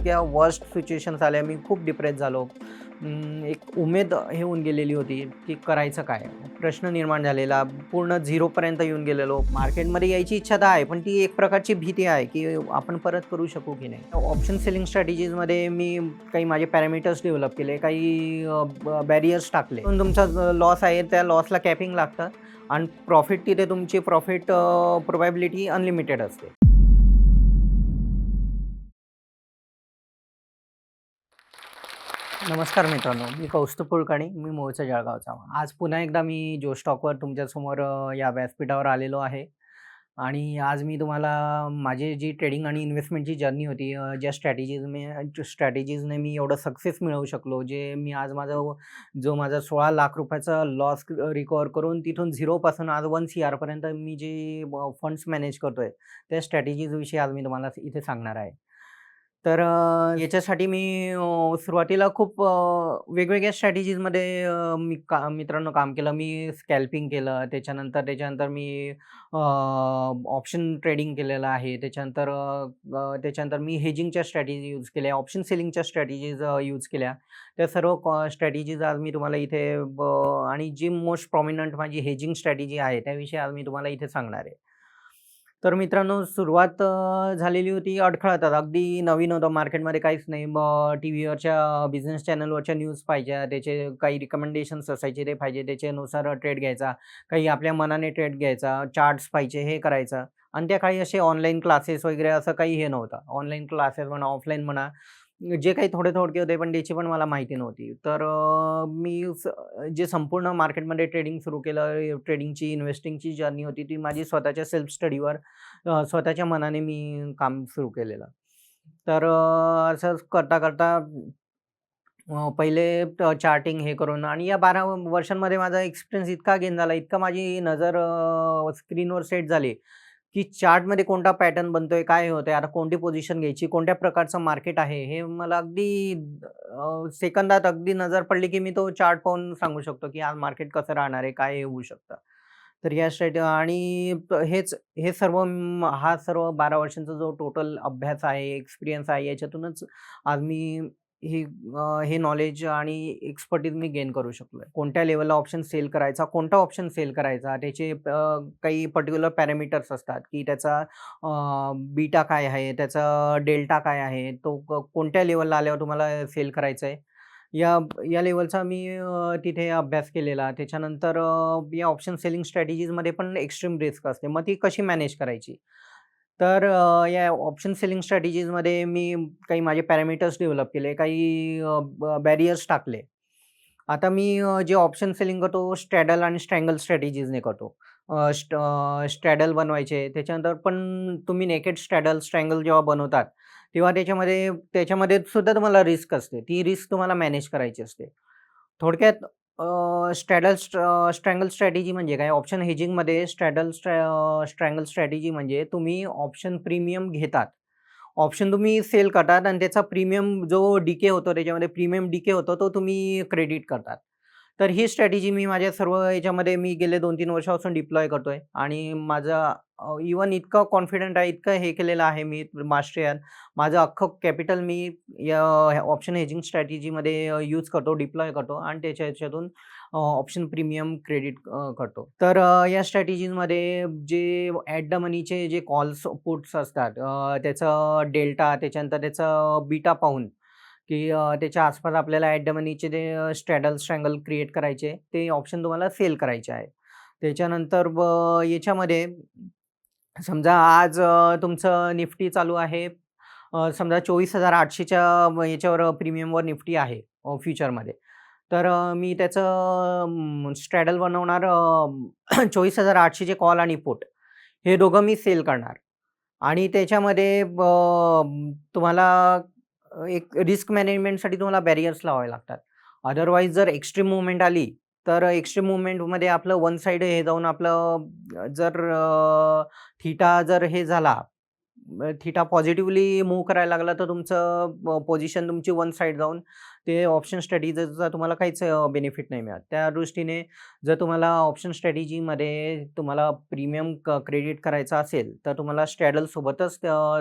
इतक्या worst situations आल्या मी खूप डिप्रेस झालो. एक उमेद हे होऊन गेलेली होती की करायचं काय? प्रश्न निर्माण झालेला पूर्ण झिरोपर्यंत येऊन गेलेलो. मार्केटमध्ये यायची इच्छा तर आहे पण ती एक प्रकारची भीती आहे की आपण परत करू शकू की नाही? ऑप्शन सेलिंग स्ट्रॅटेजीजमध्ये मी काही माझे पॅरामीटर्स डेव्हलप केले काही बॅरियर्स टाकले. पण तुमचा लॉस आहे त्या लॉसला कॅपिंग लागतं. आणि प्रॉफिट तिथे तुमची प्रॉफिट प्रोबॅबिलिटी अनलिमिटेड असते. नमस्कार मित्रांनो मी कौस्तुभ कुलकर्णी मी मूळचा जळगावचा. आज पुन्हा एकदा मी जो स्टॉकवर तुमच्यासमोर या व्यासपीठावर आलेलो आहे आणि आज मी तुम्हाला माझी जी ट्रेडिंग आणि इन्व्हेस्टमेंटची जर्नी होती ज्या स्ट्रॅटेजीज मी स्ट्रॅटेजीजने मी एवढं सक्सेस मिळवू शकलो जे मी आज माझा जो माझा सोळा लाख रुपयाचा लॉस रिकवर करून तिथून झिरोपासून आज वन सी आरपर्यंत मी जे फंड्स मॅनेज करतो आहे त्या स्ट्रॅटेजीजविषयी आज मी तुम्हाला इथे सांगणार आहे. तर याच्यासाठी मी सुरुवातीला खूप वेगवेगळ्या स्ट्रॅटेजीजमध्ये मी का मित्रांनो काम केलं. मी स्कॅल्पिंग केलं. त्याच्यानंतर त्याच्यानंतर मी ऑप्शन ट्रेडिंग केलेलं आहे. त्याच्यानंतर त्याच्यानंतर मी हेजिंगच्या स्ट्रॅटेजी यूज केल्या ऑप्शन सेलिंगच्या स्ट्रॅटेजीज यूज केल्या. त्या सर्व स्ट्रॅटेजीज आज मी तुम्हाला इथे ब- आणि जी मोस्ट प्रॉमिनंट माझी हेजिंग स्ट्रॅटेजी आहे त्याविषयी आज मी तुम्हाला इथे सांगणार आहे. तर मित्रांनो सुरुवात झालेली होती अडखळतात. अगदी नवीन होतं. मार्केटमध्ये काहीच नाही. मग टी व्हीवरच्या बिझनेस चॅनलवरच्या न्यूज पाहिजे. त्याचे काही रिकमेंडेशन्स असायचे ते पाहिजे. त्याच्यानुसार ट्रेड घ्यायचा. काही आपल्या मनाने ट्रेड घ्यायचा. चार्ट्स पाहिजे हे करायचं. आणि त्या काही असे ऑनलाईन क्लासेस वगैरे असं काही हे नव्हतं. ऑनलाईन क्लासेस म्हणा ऑफलाईन म्हणा. जे काही थोडे थोडके होते पण त्याची पण मला माहिती नव्हती. तर मी स- जे संपूर्ण मार्केटमध्ये ट्रेडिंग सुरू केलं ट्रेडिंगची इन्व्हेस्टिंगची जर्नी होती ती माझी स्वतःच्या सेल्फ स्टडीवर स्वतःच्या मनाने मी काम सुरू केलेलं. तर असं असंच करता करता पहिले चार्टिंग हे करून आणि या बारा वर्षांमध्ये माझा एक्सपिरियन्स इतका गेन झाला इतका माझी नजर स्क्रीनवर सेट झाली की चार्टमध्ये कोणता पॅटर्न बनतोय काय होतंय आता कोणती पोझिशन घ्यायची कोणत्या प्रकारचं मार्केट आहे हे मला अगदी सेकंदात अगदी नजर पडली की मी तो चार्ट पाहून सांगू शकतो की आज मार्केट कसं राहणार आहे काय होऊ शकतं. तर या स्ट्रॅट आणि हेच हे सर्व हा सर्व बारा वर्षांचा जो टोटल अभ्यास आहे एक्सपिरियन्स आहे याच्यातूनच आज मी ही अ, हे नॉलेज आणि एक्सपर्टीज मी गेन करू शकलो कोणत्या लेवलला ऑप्शन सेल करायचा कोणता ऑप्शन सेल करायचा त्याचे अ, काही पर्टिक्युलर पॅरामीटर्स असतात की त्याचा बीटा काय आहे त्याचा डेल्टा काय आहे तो क- कोणत्या लेवलला आल्यावर तुम्हाला सेल करायचं आहे या या लेवलचा मी अ, तिथे अभ्यास केलेला. त्याच्यानंतर अ, या ऑप्शन सेलिंग स्ट्रॅटेजीजमध्ये पण एक्स्ट्रीम रिस्क असते. मग ती कशी मॅनेज करायची? तर या ऑप्शन सेलिंग स्ट्रॅटेजीजमध्ये मी काही माझे पॅरामीटर्स डेव्हलप केले काही बॅरियर्स टाकले. आता मी जे ऑप्शन सेलिंग करतो स्ट्रॅडल आणि स्ट्रँगल स्ट्रॅटेजीजने करतो. स्ट स्ट्रॅडल बनवायचे त्याच्यानंतर पण तुम्ही नेकेड स्ट्रॅडल स्ट्रँगल जेव्हा बनवतात तेव्हा त्याच्यामध्ये त्याच्यामध्ये सुद्धा तुम्हाला रिस्क असते. ती रिस्क तुम्हाला मॅनेज करायची असते. थोडक्यात स्ट्रॅडल स्ट्रँगल स्ट्रॅटेजी म्हणजे काय? ऑप्शन हेजिंगमध्ये स्ट्रॅडल स्ट्रँगल स्ट्रॅटेजी म्हणजे तुम्ही ऑप्शन प्रीमियम घेतात. ऑप्शन तुम्ही सेल करतात आणि त्याचा प्रीमियम जो डिके होतो त्याच्यामध्ये प्रीमियम डिके होतो तो तुम्ही क्रेडिट करतात. तर ही स्ट्रॅटेजी मी माझ्या सर्व याच्यामध्ये मी गेले दोन तीन वर्षापासून डिप्लॉय करतोय. आणि माझं इवन इतकं कॉन्फिडंट आहे इतकं हे केलेलं आहे मी मास्टर यार माझं अख्खं कॅपिटल मी या ऑप्शन हेजिंग स्ट्रॅटेजीमध्ये यूज करतो डिप्लॉय करतो. आणि त्याच्या ह्याच्यातून ऑप्शन प्रीमियम क्रेडिट करतो. तर या स्ट्रॅटेजीजमध्ये जे ॲट द मनीचे जे कॉल्स पुट्स असतात त्याचं डेल्टा त्याच्यानंतर त्याचं बीटा पाहून की त्याच्या आसपास आपल्याला ॲट द मनीचे स्ट्रॅडल स्ट्रँगल क्रिएट करायचे ते ऑप्शन तुम्हाला सेल करायचे आहे त्याच्यानंतर ब याच्यामध्ये समजा आज तुमचं निफ्टी चालू आहे समजा चोवीस हजार आठशेच्या याच्यावर प्रीमियमवर निफ्टी आहे फ्युचरमध्ये. तर मी त्याचं स्ट्रॅडल बनवणार चोवीस हजार आठशेचे कॉल आणि पुट. हे दोघं मी सेल करणार. आणि त्याच्यामध्ये ब तुम्हाला एक रिस्क मॅनेजमेंटसाठी तुम्हाला बॅरियर्स लावावे लागतात. अदरवाईज जर एक्स्ट्रीम मुवमेंट आली तर एक्स्ट्रीम मुवमेंटमध्ये आपलं वन साईड हे जाऊन आपलं जर थिटा जर हे झाला थिटा पॉझिटिव्हली मूव्ह करायला लागला तर तुमचं पोझिशन तुमची वन साईड जाऊन ते ऑप्शन स्ट्रॅटेजीचा तुम्हाला काहीच बेनिफिट नाही मिळत. त्या दृष्टीने जर तुम्हाला ऑप्शन स्ट्रॅटेजीमध्ये तुम्हाला प्रीमियम क क्रेडिट करायचा असेल तर तुम्हाला स्ट्रॅडलसोबतच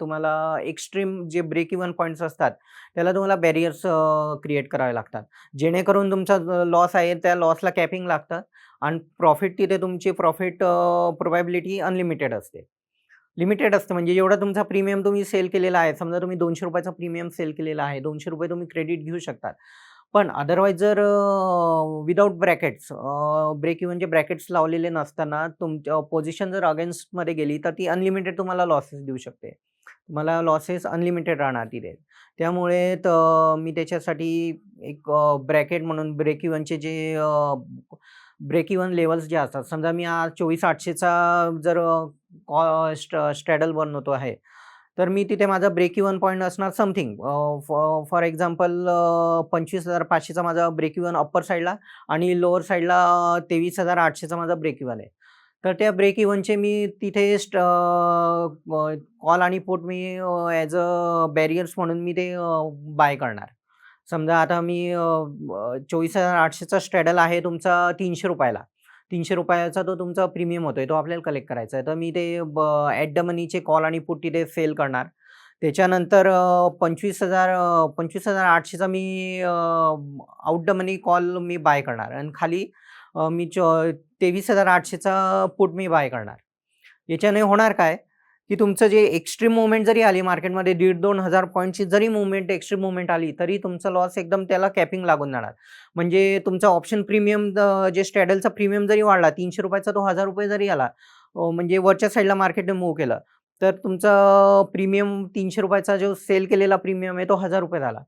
तुम्हाला एक्स्ट्रीम जे ब्रेक इवन पॉईंट्स असतात त्याला तुम्हाला बॅरियर्स क्रिएट करावे लागतात. जेणेकरून तुमचा लॉस आहे त्या लॉसला कॅपिंग लागतं आणि प्रॉफिट तिथे तुमची प्रॉफिट प्रोबॅबिलिटी अनलिमिटेड असते. लिमिटेड असतं. म्हणजे एवढा तुमचा प्रीमियम तुम्ही सेल केलेला आहे. समजा तुम्ही दोनशे रुपयाचा प्रीमियम सेल केलेला आहे. दोनशे रुपये तुम्ही क्रेडिट घेऊ शकतात. पण अदरवाईज जर विदाऊट ब्रॅकेट्स ब्रेक इव्हनचे ब्रॅकेट्स लावलेले नसताना तुमच्या पोझिशन जर अगेन्स्टमध्ये गेली तर ती अनलिमिटेड तुम्हाला लॉसेस देऊ शकते. तुम्हाला लॉसेस अनलिमिटेड राहणार तिथे. त्यामुळे त मी त्याच्यासाठी एक ब्रॅकेट म्हणून ब्रेक इव्हनचे जे ब्रेक इव्हन लेवल्स जे असतात. समजा मी आज चोवीस आठशेचा जर कॉ स्ट स्ट्रॅडल बनवतो आहे. तर मी तिथे माझा ब्रेक इव्हन पॉईंट असणार समथिंग फॉर एक्झाम्पल पंचवीस हजार पाचशेचा माझा ब्रेक इव्हन अप्पर साईडला आणि लोअर साईडला तेवीस हजार आठशेचा माझा ब्रेक इव्हन आहे. तर त्या ब्रेक इव्हनचे मी तिथे स्ट कॉल आणि पोट मी ॲज अ बॅरियर्स म्हणून मी ते बाय करणार. समजा आता मी चोवीस हजार आठशेचा स्ट्रॅडल आहे तुमचा तीनशे रुपयाला. तीनशे रुपयाचा तो तुमचा प्रीमियम होतो आहे तो आपल्याला कलेक्ट करायचा आहे. तर मी ते ब ॲट द मनीचे कॉल आणि पुट तिथे सेल करणार. त्याच्यानंतर पंचवीस हजार पंचवीस हजार आठशेचा मी आउट द मनी कॉल मी बाय करणार. आणि खाली मी च तेवीस हजार आठशेचा पुट मी बाय करणार. याच्याने होणार काय? की तुमचं जे एक्स्ट्रीम मुवमेंट जरी आली मार्केटमध्ये दीड दोन हजार पॉईंटची जरी मुवमेंट एक्स्ट्रीम मुवमेंट आली तरी तुमचा लॉस एकदम त्याला कॅपिंग लागून जाणार. म्हणजे तुमचा ऑप्शन प्रीमियम जे स्टॅडलचा प्रीमियम जरी वाढला तीनशे रुपयाचा तो हजार रुपये जरी आला म्हणजे वरच्या साईडला मार्केटने मूव्ह केलं तर तुमचा प्रीमियम तीनशे रुपयाचा जो सेल केलेला प्रीमियम आहे तो हजार रुपये झाला.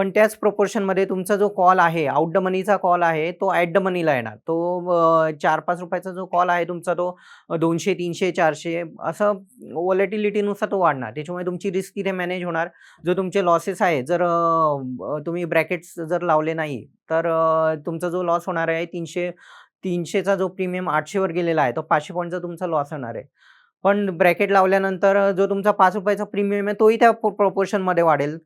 पण त्याच प्रोपोर्शनमध्ये तुमचा जो कॉल आहे आउट द मनीचा कॉल आहे तो ॲट द मनीला येणार. तो चार पाच रुपयाचा जो कॉल आहे तुमचा तो दोनशे तीनशे चारशे असं वॉलेटिलिटीनुसार तो वाढणार. त्याच्यामुळे तुमची रिस्क तिथे मॅनेज होणार. जो तुमचे लॉसेस आहे जर तुम्ही ब्रॅकेट्स जर लावले नाही तर तुमचा जो लॉस होणार आहे तीनशे तीनशेचा जो प्रीमियम आठशेवर गेलेला आहे तो पाचशे पॉईंटचा तुमचा लॉस होणार आहे. पण ब्रॅकेट लावल्यानंतर जो तुमचा पाच रुपयाचा प्रीमियम आहे तोही त्या प्रोपोर्शनमध्ये वाढेल.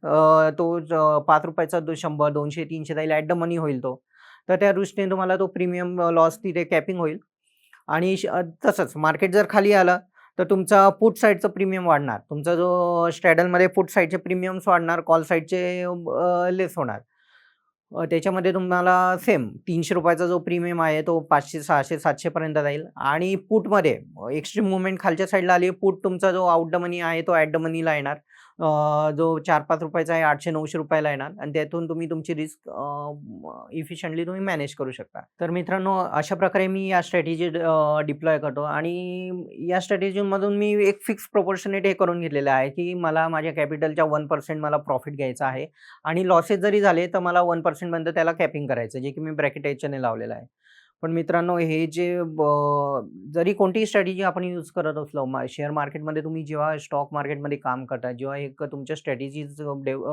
तो पाच रुपयाचा दो शंभर दोनशे तीनशे जाईल ॲट द मनी होईल तो. तर त्या दृष्टीने तुम्हाला तो प्रीमियम लॉस तिथे कॅपिंग होईल. आणि तसंच मार्केट जर खाली आलं तर तुमचा पुट साईडचं प्रीमियम वाढणार. तुमचा जो स्ट्रॅडलमध्ये फूट साईडचे प्रीमियम्स वाढणार कॉल साईडचे लेस होणार. त्याच्यामध्ये तुम्हाला सेम तीनशे रुपयाचा जो प्रीमियम आहे तो पाचशे सहाशे सातशेपर्यंत जाईल. आणि पुटमध्ये एक्स्ट्रीम मुवमेंट खालच्या साईडला आली पुट तुमचा जो आउट द मनी आहे तो ॲट द मनीला येणार. जो चार पाच रुपयाचा आहे आठशे नऊशे रुपयाला येणार. आणि त्यातून तुम्ही तुमची रिस्क इफिशियंटली तुम्ही मॅनेज करू शकता. तर मित्रांनो अशा प्रकारे मी या स्ट्रॅटेजी डिप्लॉय करतो. आणि या स्ट्रॅटेजीमधून मी एक फिक्स प्रोपोर्शनेट हे करून घेतलेलं आहे की मला माझ्या कॅपिटलच्या वन पर्सेंट मला प्रॉफिट घ्यायचा आहे. आणि लॉसेस जरी झाले तर मला वन पर्सेंटपर्यंत त्याला कॅपिंग करायचं जे की मी ब्रॅकेट एचने लावलेलं आहे. पण मित्रांनो हे जे जरी कोणतीही स्ट्रॅटेजी आपण यूज करत असलो मा शेअर मार्केटमध्ये तुम्ही जेव्हा स्टॉक मार्केटमध्ये काम करता जेव्हा एक तुमच्या स्ट्रॅटेजीज डेव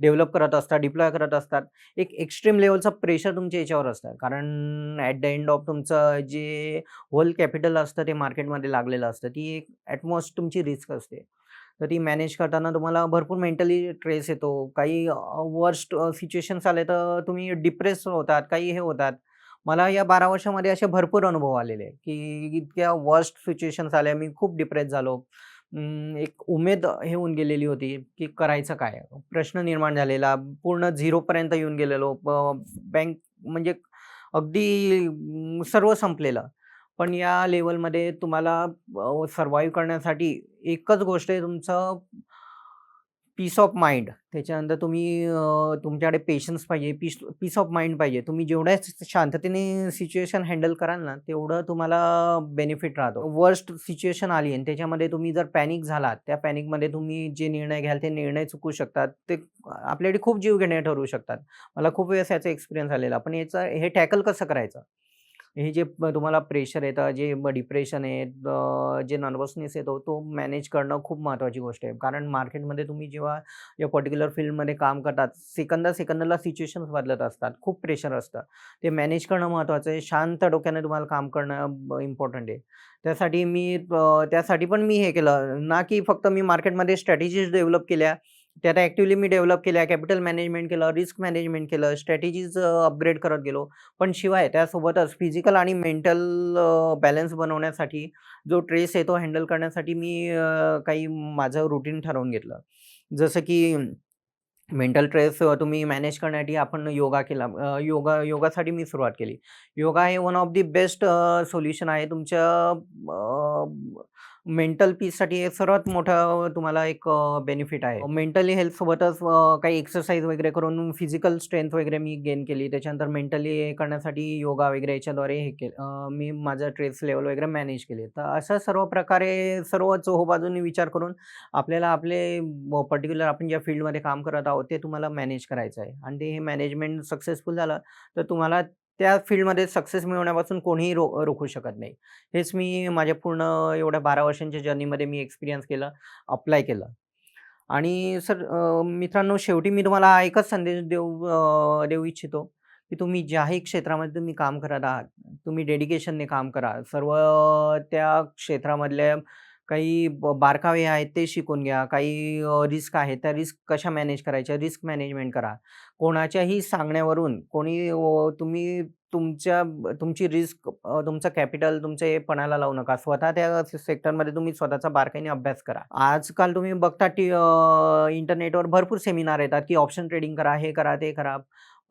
डेव्हलप करत असतात डिप्लॉय करत असतात एक एक्स्ट्रीम लेवलचं प्रेशर तुमच्या याच्यावर असतं. कारण ॲट द एंड ऑफ तुमचं जे होल कॅपिटल असतं ते मार्केटमध्ये लागलेलं असतं. ती एक ॲटमोस्ट तुमची रिस्क असते. तर ती मॅनेज करताना तुम्हाला भरपूर मेंटली ट्रेस येतो. काही वर्स्ट सिच्युएशन्स आले तर तुम्ही डिप्रेस होतात काही हे होतात. मला या बारा वर्षामध्ये असे भरपूर अनुभव आलेले की इतक्या वर्स्ट सिच्युएशन्स आल्या. मी खूप डिप्रेस झालो. एक उमेद हे होऊन गेलेली होती की करायचं काय? प्रश्न निर्माण झालेला. पूर्ण झिरोपर्यंत येऊन गेलेलो. बँक म्हणजे अगदी सर्व संपलेलं. पण या लेवलमध्ये तुम्हाला सर्वाईव्ह करण्यासाठी एकच गोष्ट आहे तुमचं पीस ऑफ माइंड त्याच्यानंतर तुम्ही तुमच्याकडे पेशन्स पाहिजे पीस पीस ऑफ माइंड पाहिजे. तुम्ही जेवढ्या शांततेने सिच्युएशन हँडल कराल ना तेवढं तुम्हाला बेनिफिट राहतो. वर्स्ट सिच्युएशन आली आणि त्याच्यामध्ये तुम्ही जर पॅनिक झालात त्या पॅनिकमध्ये तुम्ही जे निर्णय घ्याल ते निर्णय चुकू शकतात. ते आपल्याकडे खूप जीव घेणे ठरवू शकतात. मला खूप वेळेस याचा एक्सपिरियन्स आलेला पण याचं हे टॅकल कसं करायचं? हे जे तुम्हाला प्रेशर येतं, जे डिप्रेशन आहे, जे नर्वसनेस येतो, तो मॅनेज करणं खूप महत्त्वाची गोष्ट आहे. कारण मार्केटमध्ये तुम्ही जेव्हा या पर्टिक्युलर फील्डमध्ये काम करतात, सेकंदा-सेकंदाला सिच्युएशन्स बदलत असतात. खूप प्रेशर असतं. ते मॅनेज करणं महत्त्वाचं आहे. शांत डोक्याने तुम्हाला काम करणं इम्पॉर्टंट आहे. त्यासाठी मी त्यासाठी पण मी हे केलं ना, की फक्त मी मार्केटमध्ये स्ट्रॅटेजीज डेव्हलप केल्या. त्यात आता ॲक्टिव्हली मी डेव्हलप केल्या. कॅपिटल मॅनेजमेंट केलं, रिस्क मॅनेजमेंट केलं, स्ट्रॅटेजीज अपग्रेड करत गेलो. पण शिवाय त्यासोबतच फिजिकल आणि मेंटल बॅलन्स बनवण्यासाठी जो ट्रेस आहे तो हँडल करण्यासाठी मी काही माझं रुटीन ठरवून घेतलं. जसं की मेंटल ट्रेस तुम्ही मॅनेज करण्यासाठी आपण योगा केला. योगा योगासाठी मी सुरुवात केली. योगा हे one of the best solution आहे तुमच्या मेंटल पीससाठी हे सर्वात मोठं तुम्हाला एक बेनिफिट आहे. मेंटली हेल्थसोबतच काही एक्सरसाइज वगैरे करून फिजिकल स्ट्रेंथ वगैरे मी गेन केली. त्याच्यानंतर मेंटली हे करण्यासाठी योगा वगैरे याच्याद्वारे हे केलं मी माझं ट्रेस लेवल वगैरे मॅनेज केले. तर अशा सर्व प्रकारे सर्व चोहोबाजूंनी विचार करून आपल्याला आपले पर्टिक्युलर आपण ज्या फील्डमध्ये काम करत आहोत, ते तुम्हाला मॅनेज करायचं आहे आणि ते हे मॅनेजमेंट सक्सेसफुल झालं, तर तुम्हाला त्या फील्डमध्ये सक्सेस मिळवण्यापासून कोणीही रो रोखू शकत नाही. हेच मी माझ्या पूर्ण एवढ्या 12 वर्षांच्या जर्नीमध्ये मी एक्सपिरियन्स केलं, अप्लाय केलं. आणि सर मित्रांनो शेवटी मी तुम्हाला एकच संदेश देऊ देऊ इच्छितो, की तुम्ही ज्याही क्षेत्रामध्ये तुम्ही काम करत आहात, तुम्ही डेडिकेशनने काम करा. सर्व त्या क्षेत्रामधल्या काही ब बारकावे आहेत ते शिकून घ्या. काही रिस्क आहेत, त्या रिस्क कशा मॅनेज करायच्या, रिस्क मॅनेजमेंट करा. कोणाच्याही सांगण्यावरून कोणी तुम्ही तुमच्या तुमची रिस्क तुमचं कॅपिटल तुमचं हे पणाला लावू नका. स्वतः त्या सेक्टरमध्ये तुम्ही स्वतःचा बारकाईने अभ्यास करा. आजकाल तुम्ही बघता टी इंटरनेटवर भरपूर सेमिनार येतात, की ऑप्शन ट्रेडिंग करा, हे करा, ते करा.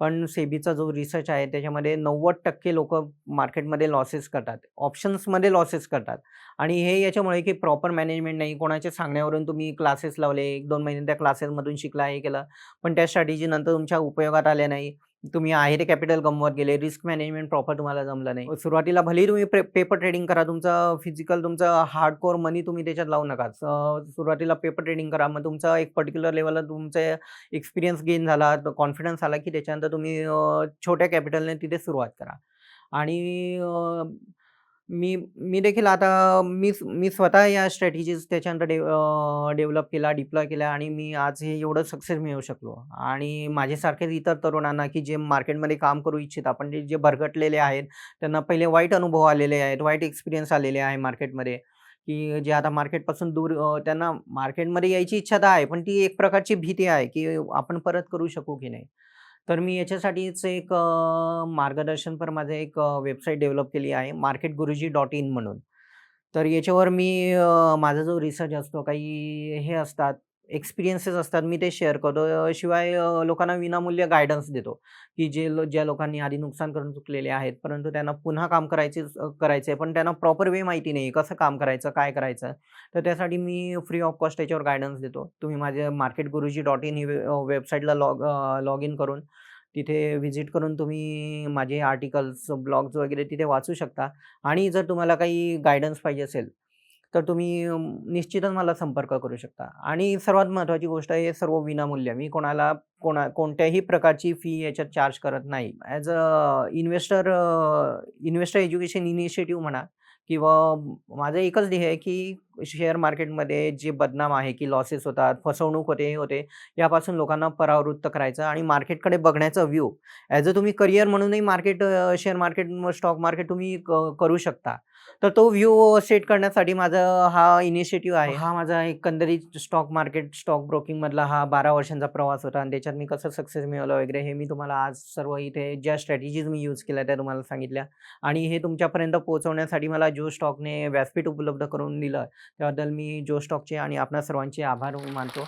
पण सेबीचा जो रिसर्च आहे त्याच्यामध्ये नव्वद टक्के लोक मार्केटमध्ये लॉसेस करतात. ऑप्शन्समध्ये लॉसेस करतात आणि हे याच्यामुळे की प्रॉपर मॅनेजमेंट नाही. कोणाच्या सांगण्यावरून तुम्ही क्लासेस लावले, 1-2 महिने त्या क्लासेसमधून शिकला, हे केलं. पण त्या स्ट्रॅटेजी नंतर तुमच्या उपयोगात आल्या नाही. तुम्ही आहे ते कॅपिटल गमवत गेले. रिस्क मॅनेजमेंट प्रॉपर तुम्हाला जमलं नाही. सुरुवातीला भलेही तुम्ही पेपर ट्रेडिंग करा. तुमचं फिजिकल तुमचं हार्डकोर मनी तुम्ही त्याच्यात लावू नका. सुरुवातीला पेपर ट्रेडिंग करा. मग तुमचा एक पर्टिक्युलर लेवलला तुमचा एक्सपिरियन्स गेन झाला, कॉन्फिडन्स आला, की त्याच्यानंतर तुम्ही छोट्या कॅपिटलने तिथे सुरुवात करा. आणि मी मी देखील आता मी मी स्वतः या स्ट्रॅटेजीज त्याच्यानंतर डे डेव्हलप केला, डिप्लॉय केला आणि मी आज हे एवढं सक्सेस मिळवू शकलो. आणि माझ्यासारखेच इतर तरुणांना, की जे मार्केटमध्ये काम करू इच्छित आपण जे भरकटलेले आहेत, त्यांना पहिले वाईट अनुभव आलेले आहेत, वाईट एक्सपिरियन्स आलेले आहे मार्केटमध्ये, की जे आता मार्केटपासून दूर त्यांना मार्केटमध्ये यायची इच्छा तर आहे, पण ती एक प्रकारची भीती आहे, की आपण परत करू शकू की नाही. तर मी याच्यासाठीच एक मार्गदर्शनपर माझं एक वेबसाईट डेव्हलप केली आहे, मार्केट गुरुजी डॉट इन म्हणून. तर याच्यावर मी माझा जो रिसर्च असतो, काही हे असतात, एक्सपिरियन्सेस असतात, मी ते शेअर करतो. शिवाय लोकांना विनामूल्य गायडन्स देतो, की जे लो ज्या लोकांनी आधी नुकसान करून चुकलेले आहेत, परंतु त्यांना पुन्हा काम करायचे करायचे आहे, पण त्यांना प्रॉपर वे माहिती नाही, कसं काम करायचं, काय करायचं. तर त्यासाठी मी फ्री ऑफ कॉस्ट त्याच्यावर गायडन्स देतो. तुम्ही माझ्या मार्केटगुरुजी डॉट इन ही वेबसाईटला लॉग लॉग इन करून तिथे व्हिजिट करून तुम्ही माझे आर्टिकल्स, ब्लॉग्स वगैरे तिथे वाचू शकता. आणि जर तुम्हाला काही गायडन्स पाहिजे असेल, तर तुम्ही निश्चितच मला संपर्क करू शकता. आणि सर्वात महत्त्वाची गोष्ट आहे, हे सर्व विनामूल्य. मी कोणाला कोणा कोणत्याही प्रकारची फी याच्यात चार्ज करत नाही. As a investor investor education initiative म्हणा किंवा माझं एकच ध्येय आहे, की शेअर मार्केटमध्ये जे बदनाम आहे, की लॉसेस होतात, फसवणूक होते, हे होते, यापासून लोकांना परावृत्त करायचं आणि मार्केटकडे बघण्याचा व्ह्यू. ॲज अ तुम्ही करियर म्हणूनही market share market, stock market तुम्ही क करू शकता. तर तो व्ह्यू सेट करण्यासाठी माझा हा इनिशिएटिव्ह आहे. हा माझा एकंदरीत स्टॉक मार्केट, स्टॉक ब्रोकिंगमधला हा 12 वर्षांचा प्रवास होता आणि त्याच्यात मी कसं सक्सेस मिळवलं वगैरे, हे मी तुम्हाला आज सर्व इथे ज्या स्ट्रॅटेजीज मी यूज केल्या, त्या तुम्हाला सांगितल्या. आणि हे तुमच्यापर्यंत पोहोचवण्यासाठी मला जो स्टॉकने व्यासपीठ उपलब्ध करून दिलं, त्याबद्दल मी जो स्टॉकचे आणि आपल्या सर्वांचे आभार मानतो.